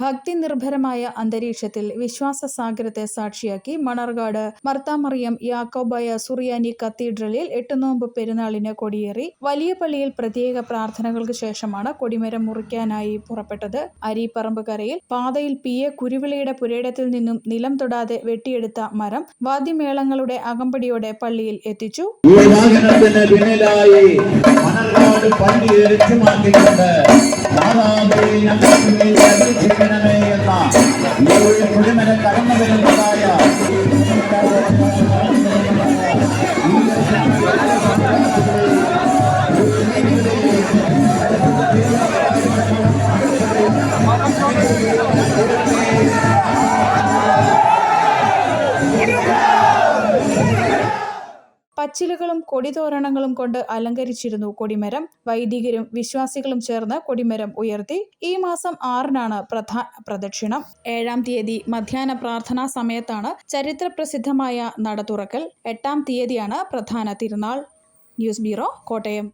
ഭക്തി നിർഭരമായ അന്തരീക്ഷത്തിൽ വിശ്വാസ സാഗരത്തെ സാക്ഷിയാക്കി മണർകാട് മർത്താമറിയം യാക്കോബായ സുറിയാനി കത്തീഡ്രലിൽ എട്ടുനോമ്പ് പെരുന്നാളിന് കൊടിയേറി. വലിയ പള്ളിയിൽ പ്രത്യേക പ്രാർത്ഥനകൾക്ക് ശേഷമാണ് കൊടിമരം മുറിക്കാനായി പുറപ്പെട്ടത്. അരിപ്പറമ്പ് കരയിൽ പാതയിൽ പി എ കുരുവിളയുടെ പുരയിടത്തിൽ നിന്നും നിലം തൊടാതെ വെട്ടിയെടുത്ത മരം വാദ്യമേളങ്ങളുടെ അകമ്പടിയോടെ പള്ളിയിൽ എത്തിച്ചു. மாறோடு பள்ளி எரித்து மாற்றி கொண்ட நாதாவே நமக்கு சிக்கனமே எல்லாம் கடமை இருந்தாயா പച്ചിലകളും കൊടിതോരണങ്ങളും കൊണ്ട് അലങ്കരിച്ചിരുന്നു കൊടിമരം. വൈദികരും വിശ്വാസികളും ചേർന്ന് കൊടിമരം ഉയർത്തി. ഈ മാസം ആറിനാണ് പ്രധാന പ്രദക്ഷിണം. ഏഴാം തീയതി മധ്യാഹ്ന പ്രാർത്ഥനാ സമയത്താണ് ചരിത്രപ്രസിദ്ധമായ നട തുറക്കൽ. എട്ടാം തീയതിയാണ് പ്രധാന തിരുനാൾ. News bureau Kottayam.